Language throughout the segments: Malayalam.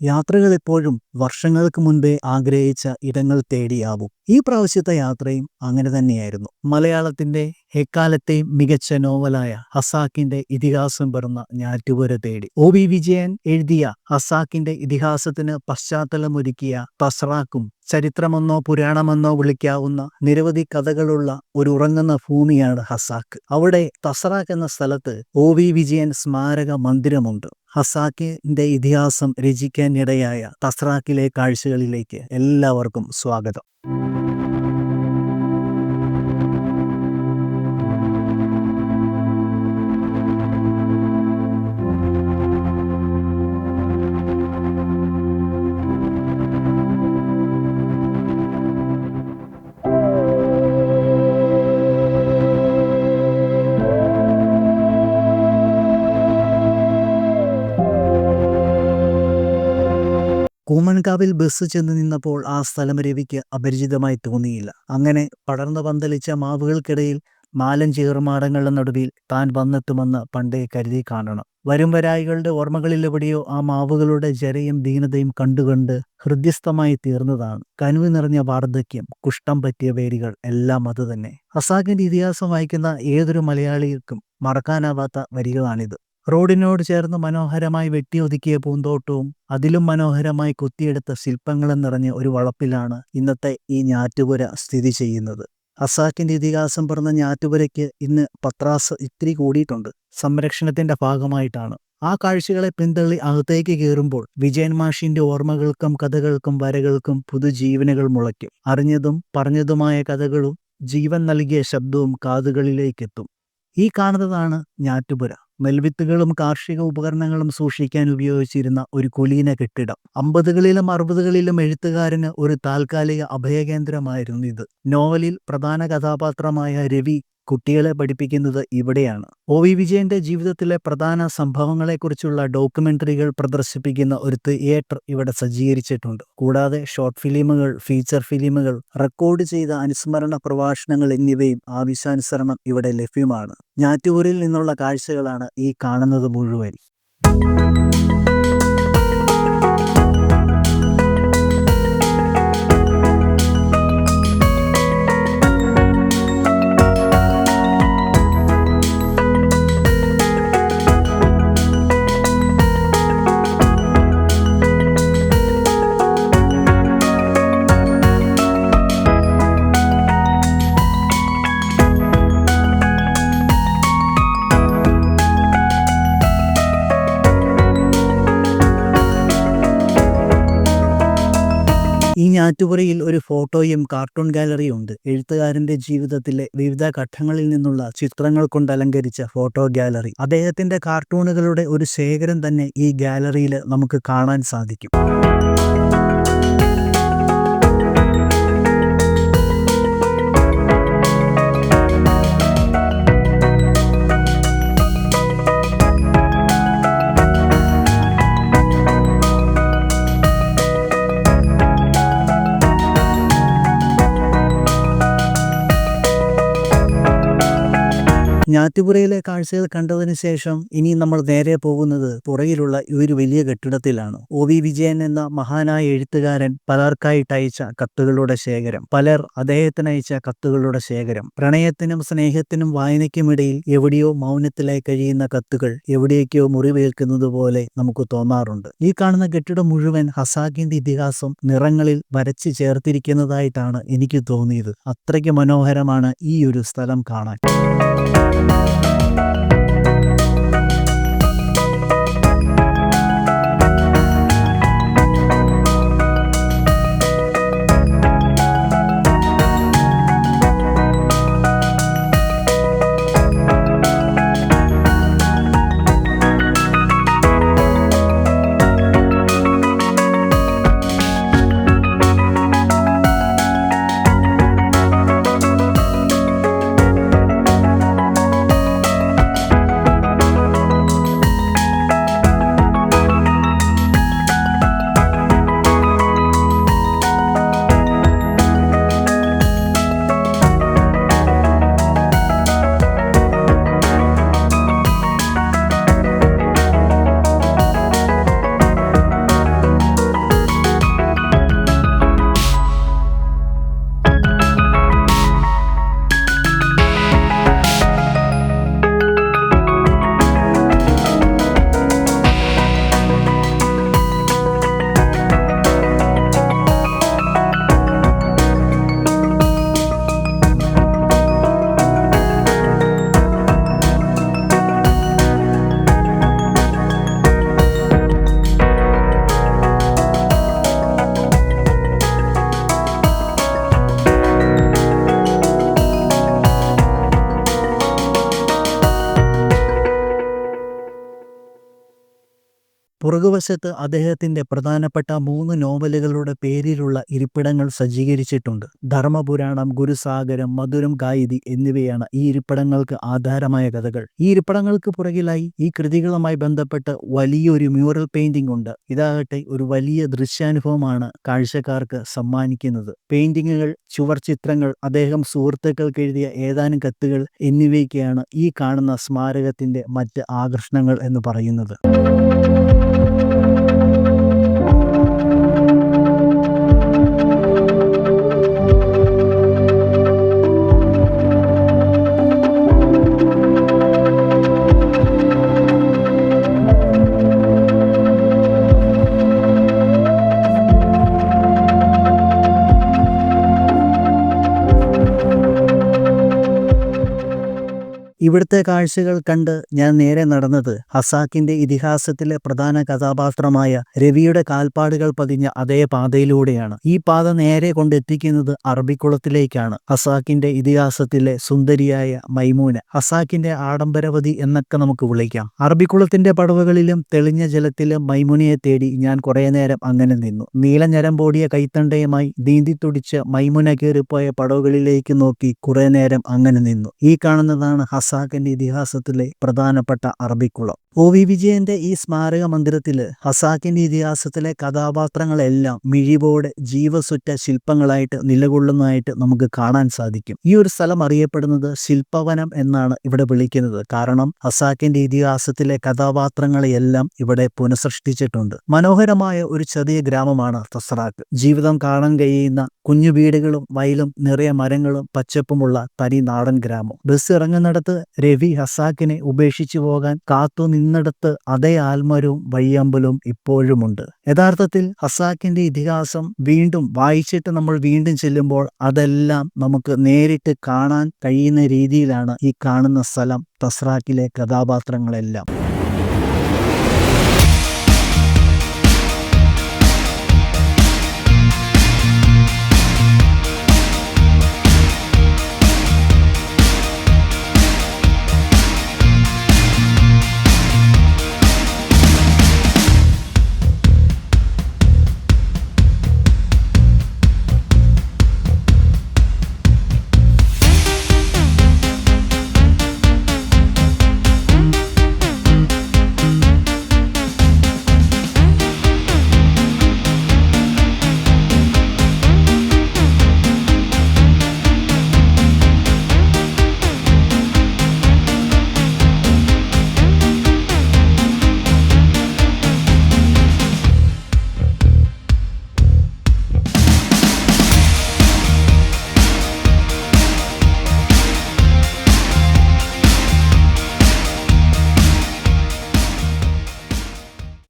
യാത്രകൾ എപ്പോഴും വർഷങ്ങൾക്ക് മുൻപേ ആഗ്രഹിച്ച ഇടങ്ങൾ തേടിയാവും. ഈ പ്രാവശ്യത്തെ യാത്രയും അങ്ങനെ തന്നെയായിരുന്നു. മലയാളത്തിന്റെ എക്കാലത്തെയും മികച്ച നോവലായ ഹസാക്കിന്റെ ഇതിഹാസം പിറന്ന ഞാറ്റുപുര തേടി. ഒ വി വിജയൻ എഴുതിയ ഹസാക്കിന്റെ ഇതിഹാസത്തിന് പശ്ചാത്തലമൊരുക്കിയ തസ്രാക്കും ചരിത്രമെന്നോ പുരാണമെന്നോ വിളിക്കാവുന്ന നിരവധി കഥകളുള്ള ഒരു ഉറങ്ങുന്ന ഭൂമിയാണ് ഹസാക്ക്. അവിടെ തസ്രാക്ക് എന്ന സ്ഥലത്ത് ഒ വി വിജയൻ സ്മാരക മന്ദിരമുണ്ട്. ഹസാക്കിന്റെ ഇതിഹാസം രചിക്കാനിടയായ തസ്രാക്കിലെ കാഴ്ചകളിലേക്ക് എല്ലാവർക്കും സ്വാഗതം. കൂമൻകാവിൽ ബസ് ചെന്ന് നിന്നപ്പോൾ ആ സ്ഥലം രവിക്ക് അപരിചിതമായി തോന്നിയില്ല. അങ്ങനെ പടർന്നു പന്തലിച്ച മാവുകൾക്കിടയിൽ നാലൻ ചീർമാടങ്ങളുടെ നടുവിൽ താൻ വന്നെത്തുമെന്ന് പണ്ടേ കരുതി കാണണം. വരും വരായികളുടെ ഓർമ്മകളിലെവിടെയോ ആ മാവുകളുടെ ജരയും ദീനതയും കണ്ടുകണ്ട് ഹൃദ്യസ്ഥമായി തീർന്നതാണ്. കനുവ് നിറഞ്ഞ വാർദ്ധക്യം കുഷ്ഠം പറ്റിയ വേരികൾ എല്ലാം അതുതന്നെ. ഹസാഖിന്റെ ഇതിഹാസം വായിക്കുന്ന ഏതൊരു മലയാളികൾക്കും മറക്കാനാവാത്ത വരികളാണിത്. റോഡിനോട് ചേർന്ന് മനോഹരമായി വെട്ടിയൊതുക്കിയ പൂന്തോട്ടവും അതിലും മനോഹരമായി കുത്തിയെടുത്ത ശില്പങ്ങളും നിറഞ്ഞ ഒരു വളപ്പിലാണ് ഇന്നത്തെ ഈ ഞാറ്റുപുര സ്ഥിതി ചെയ്യുന്നത്. അസാക്കിന്റെ ഇതിഹാസം പറഞ്ഞ ഞാറ്റുപുരയ്ക്ക് ഇന്ന് പത്രാസ് ഇത്തിരി കൂടിയിട്ടുണ്ട്. സംരക്ഷണത്തിന്റെ ഭാഗമായിട്ടാണ്. ആ കാഴ്ചകളെ പിന്തള്ളി അകത്തേക്ക് കയറുമ്പോൾ വിജയൻ മാഷിന്റെ ഓർമ്മകൾക്കും കഥകൾക്കും വരകൾക്കും പുതുജീവനുകൾ മുളയ്ക്കും. അറിഞ്ഞതും പറഞ്ഞതുമായ കഥകളും ജീവൻ നൽകിയ ശബ്ദവും കാതുകളിലേക്കെത്തും. ഈ കാണുന്നതാണ് ഞാറ്റുപുര. നെൽവിത്തുകളും കാർഷിക ഉപകരണങ്ങളും സൂക്ഷിക്കാൻ ഉപയോഗിച്ചിരുന്ന ഒരു കുലീന കെട്ടിടം. അമ്പതുകളിലും അറുപതുകളിലും എഴുത്തുകാരന് ഒരു താൽക്കാലിക അഭയകേന്ദ്രമായിരുന്നു ഇത്. നോവലിൽ പ്രധാന കഥാപാത്രമായ രവി കുട്ടികളെ പഠിപ്പിക്കുന്നത് ഇവിടെയാണ്. ഒ വി വിജയന്റെ ജീവിതത്തിലെ പ്രധാന സംഭവങ്ങളെക്കുറിച്ചുള്ള ഡോക്യുമെന്ററികൾ പ്രദർശിപ്പിക്കുന്ന ഒരു തിയേറ്റർ ഇവിടെ സജ്ജീകരിച്ചിട്ടുണ്ട്. കൂടാതെ ഷോർട്ട് ഫിലിമുകൾ ഫീച്ചർ ഫിലിമുകൾ റെക്കോർഡ് ചെയ്ത അനുസ്മരണ പ്രഭാഷണങ്ങൾ എന്നിവയും ആവശ്യാനുസരണം ഇവിടെ ലഭ്യമാണ്. ഞാറ്റൂരിൽ നിന്നുള്ള കാഴ്ചകളാണ് ഈ കാണുന്നത് മുഴുവൻ. ഈ ഞാറ്റുപുരയിൽ ഒരു ഫോട്ടോയും കാർട്ടൂൺ ഗാലറിയും ഉണ്ട് എഴുത്തുകാരന്റെ ജീവിതത്തിലെ വിവിധ ഘട്ടങ്ങളിൽ നിന്നുള്ള ചിത്രങ്ങൾ കൊണ്ട് അലങ്കരിച്ച ഫോട്ടോ ഗാലറി. അദ്ദേഹത്തിന്റെ കാർട്ടൂണുകളുടെ ഒരു ശേഖരം തന്നെ ഈ ഗാലറിയിൽ നമുക്ക് കാണാൻ സാധിക്കും. ഞാറ്റുപുരയിലെ കാഴ്ചകൾ കണ്ടതിന് ശേഷം ഇനി നമ്മൾ നേരെ പോകുന്നത് പുറകിലുള്ള ഈ ഒരു വലിയ കെട്ടിടത്തിലാണ്. ഒ വി വിജയൻ എന്ന മഹാനായ എഴുത്തുകാരൻ പലർക്കായിട്ട് അയച്ച കത്തുകളുടെ ശേഖരം. പലർ അദ്ദേഹത്തിന് അയച്ച കത്തുകളുടെ ശേഖരം. പ്രണയത്തിനും സ്നേഹത്തിനും വായനയ്ക്കുമിടയിൽ എവിടെയോ മൗനത്തിലായി കഴിയുന്ന കത്തുകൾ എവിടേക്കോ മുറിവേൽക്കുന്നത് പോലെ നമുക്ക് തോന്നാറുണ്ട്. ഈ കാണുന്ന കെട്ടിടം മുഴുവൻ ഹസാക്കിന്റെ ഇതിഹാസം നിറങ്ങളിൽ വരച്ചു ചേർത്തിരിക്കുന്നതായിട്ടാണ് എനിക്ക് തോന്നിയത്. അത്രയ്ക്ക് മനോഹരമാണ് ഈ ഒരു സ്ഥലം കാണാൻ. Música പുറകുവശത്ത് അദ്ദേഹത്തിന്റെ പ്രധാനപ്പെട്ട മൂന്ന് നോവലുകളുടെ പേരിലുള്ള ഇരിപ്പിടങ്ങൾ സജ്ജീകരിച്ചിട്ടുണ്ട്. ധർമ്മപുരാണം ഗുരുസാഗരം മധുരം ഗായതി എന്നിവയാണ് ഈ ഇരിപ്പിടങ്ങൾക്ക് ആധാരമായ കഥകൾ. ഈ ഇരിപ്പിടങ്ങൾക്ക് പുറകിലായി ഈ കൃതികളുമായി ബന്ധപ്പെട്ട് വലിയൊരു മ്യൂറൽ പെയിന്റിംഗ് ഉണ്ട്. ഇതാകട്ടെ ഒരു വലിയ ദൃശ്യാനുഭവമാണ് കാഴ്ചക്കാർക്ക് സമ്മാനിക്കുന്നത്. പെയിന്റിങ്ങുകൾ ചുവർ ചിത്രങ്ങൾ അദ്ദേഹം സുഹൃത്തുക്കൾക്ക് എഴുതിയ ഏതാനും കത്തുകൾ എന്നിവയൊക്കെയാണ് ഈ കാണുന്ന സ്മാരകത്തിന്റെ മറ്റ് ആകർഷണങ്ങൾ എന്ന് പറയുന്നത്. ഇവിടുത്തെ കാഴ്ചകൾ കണ്ട് ഞാൻ നേരെ നടന്നത് ഹസാക്കിന്റെ ഇതിഹാസത്തിലെ പ്രധാന കഥാപാത്രമായ രവിയുടെ കാൽപ്പാടുകൾ പതിഞ്ഞ അതേ പാതയിലൂടെയാണ്. ഈ പാത നേരെ കൊണ്ടെത്തിക്കുന്നത് അറബിക്കുളത്തിലേക്കാണ്. ഹസാക്കിന്റെ ഇതിഹാസത്തിലെ സുന്ദരിയായ മൈമൂന ഹസാക്കിന്റെ ആഡംബരവതി എന്നൊക്കെ നമുക്ക് വിളിക്കാം. അറബിക്കുളത്തിന്റെ പടവുകളിലും തെളിഞ്ഞ ജലത്തിലും മൈമുനയെ തേടി ഞാൻ കുറേ നേരം അങ്ങനെ നിന്നു. നീലഞ്ഞരമ്പോടിയ കൈത്തണ്ടയുമായി നീന്തി തുടിച്ച് മൈമുന കയറിപ്പോയ പടവുകളിലേക്ക് നോക്കി കുറേ നേരം അങ്ങനെ നിന്നു. ഈ കാണുന്നതാണ് ഹസാക്കിന്റെ ഇതിഹാസത്തിലെ പ്രധാനപ്പെട്ട അറബിക്കുളം. ഒ വി വിജയന്റെ ഈ സ്മാരക മന്ദിരത്തിൽ ഹസാക്കിന്റെ ഇതിഹാസത്തിലെ കഥാപാത്രങ്ങളെല്ലാം മിഴിവോടെ ജീവസുറ്റ ശില്പങ്ങളായിട്ട് നിലകൊള്ളുന്നതായിട്ട് നമുക്ക് കാണാൻ സാധിക്കും. ഈ ഒരു സ്ഥലം അറിയപ്പെടുന്നത് ശില്പവനം എന്നാണ് ഇവിടെ വിളിക്കുന്നത്. കാരണം ഹസാക്കിന്റെ ഇതിഹാസത്തിലെ കഥാപാത്രങ്ങളെയെല്ലാം ഇവിടെ പുനഃസൃഷ്ടിച്ചിട്ടുണ്ട്. മനോഹരമായ ഒരു ചെറിയ ഗ്രാമമാണ് തസ്രാക്ക്. ജീവിതം കാണാൻ കഴിയുന്ന കുഞ്ഞു വീടുകളും വയലും നിറയെ മരങ്ങളും പച്ചപ്പുമുള്ള തനി നാടൻ ഗ്രാമം. ബസ് ഇറങ്ങുന്നിടത്ത് രവി ഹസാക്കിനെ ഉപേക്ഷിച്ചു പോകാൻ കാത്തു നിന്നിടത്ത് അതേ ആൽമരവും വഴിയമ്പലവും ഇപ്പോഴുമുണ്ട്. യഥാർത്ഥത്തിൽ ഹസാക്കിന്റെ ഇതിഹാസം വീണ്ടും വായിച്ചിട്ട് നമ്മൾ വീണ്ടും ചെല്ലുമ്പോൾ അതെല്ലാം നമുക്ക് നേരിട്ട് കാണാൻ കഴിയുന്ന രീതിയിലാണ് ഈ കാണുന്ന സ്ഥലം തസ്രാക്കിലെ കഥാപാത്രങ്ങളെല്ലാം.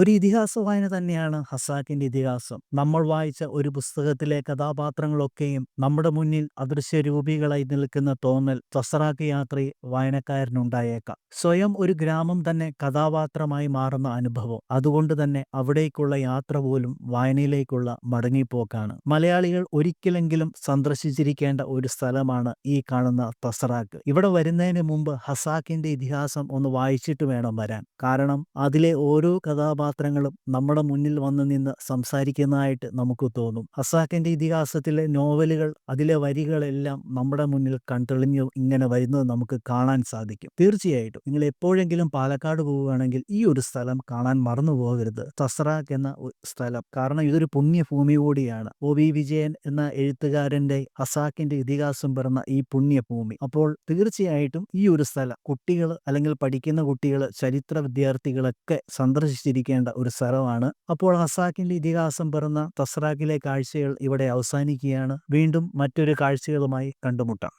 ഒരു ഇതിഹാസ വായന തന്നെയാണ് ഹസാക്കിന്റെ ഇതിഹാസം. നമ്മൾ വായിച്ച ഒരു പുസ്തകത്തിലെ കഥാപാത്രങ്ങളൊക്കെയും നമ്മുടെ മുന്നിൽ അദൃശ്യ രൂപികളായി നിൽക്കുന്ന തോന്നൽ തസറാക്ക് യാത്രി വായനക്കാരനുണ്ടായേക്കാം. സ്വയം ഒരു ഗ്രാമം തന്നെ കഥാപാത്രമായി മാറുന്ന അനുഭവം. അതുകൊണ്ട് തന്നെ അവിടേക്കുള്ള യാത്ര പോലും വായനയിലേക്കുള്ള മടങ്ങിപ്പോക്കാണ്. മലയാളികൾ ഒരിക്കലെങ്കിലും സന്ദർശിച്ചിരിക്കേണ്ട ഒരു സ്ഥലമാണ് ഈ കാണുന്ന തസറാക്ക് ഇവിടെ വരുന്നതിന് മുമ്പ് ഹസാക്കിന്റെ ഇതിഹാസം ഒന്ന് വായിച്ചിട്ട് വേണം വരാൻ. കാരണം അതിലെ ഓരോ കഥാപാത്ര കഥാപാത്രങ്ങളും നമ്മുടെ മുന്നിൽ വന്നു നിന്ന് സംസാരിക്കുന്നതായിട്ട് നമുക്ക് തോന്നും. ഹസാക്കിന്റെ ഇതിഹാസത്തിലെ നോവലുകൾ അതിലെ വരികളെല്ലാം നമ്മുടെ മുന്നിൽ കൺതെളിഞ്ഞ് ഇങ്ങനെ വരുന്നത് നമുക്ക് കാണാൻ സാധിക്കും. തീർച്ചയായിട്ടും നിങ്ങൾ എപ്പോഴെങ്കിലും പാലക്കാട് പോവുകയാണെങ്കിൽ ഈ ഒരു സ്ഥലം കാണാൻ മറന്നു പോകരുത്. തസ്രാഖ് എന്ന സ്ഥലം. കാരണം ഇതൊരു പുണ്യഭൂമി കൂടിയാണ്. ഒ വി വിജയൻ എന്ന എഴുത്തുകാരന്റെ ഹസാക്കിന്റെ ഇതിഹാസം പിറന്ന ഈ പുണ്യഭൂമി അപ്പോൾ തീർച്ചയായിട്ടും ഈ ഒരു സ്ഥലം കുട്ടികൾ അല്ലെങ്കിൽ പഠിക്കുന്ന കുട്ടികൾ ചരിത്ര വിദ്യാർത്ഥികളൊക്കെ സന്ദർശിച്ചിരിക്കേണ്ട ഒരു സ്ഥലമാണ്. അപ്പോൾ ഹസാക്കിന്റെ ഇതിഹാസം പിറന്ന തസ്രാക്കിലെ കാഴ്ചകൾ ഇവിടെ അവസാനിക്കുകയാണ്. വീണ്ടും മറ്റൊരു കാഴ്ചകളുമായി കണ്ടുമുട്ടാം.